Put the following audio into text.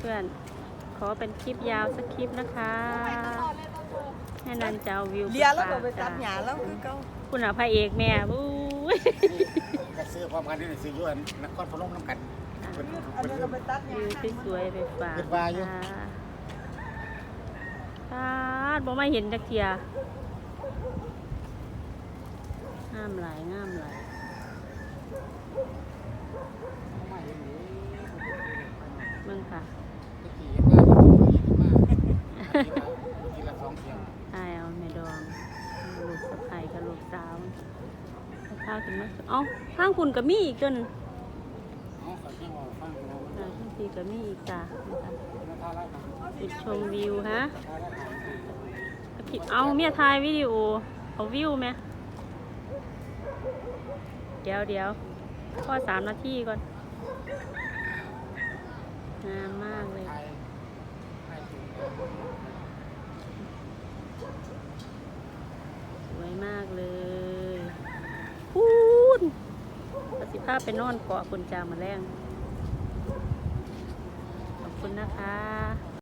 เพื่อนๆ ขอเป็นคลิปยาวสักคลิปนะคะแม่นันจะเอาวิวเลียแล้วก็ฝากไปตัจ้ะดหญ้าแล้วคือเก่าคุณอาพระเอกแม่บู๊ยก็ซื้อพร้อมกันนี่ซื้ออยู่อันนครพนมน้ำกันเพิ่นอันเพิ่นนี้ก็ไปตัดหญ้าวิวสวยๆไปฝากคิดว่าอยู่ค่ะตาดบ่มาเห็นจักเทียงามหลายงามหลาย มึงค่ะตะกี้เห็นว่ามันสิมาทีละสองเที่ยวอายเอาแม่ดองลูกสะใภ้กับลูกสาวพาขึ้นมาเอ้าข้างคุณก็มีอีกจนเอาเขาแจ้งว่าฟังเราอ่าข้างทีก็มีอีกจ้ะนะคะท่าละจุดชมวิวฮะเอาเมียถ่ายวิดีโอเอาวิวไหมเดี๋ยวเดี๋ยวข้อสามนาทีก่อน งามมากเลย สวยมากเลยพูนประสิภาพไปนอนเกาะคุณจามาแรงขอบคุณนะคะ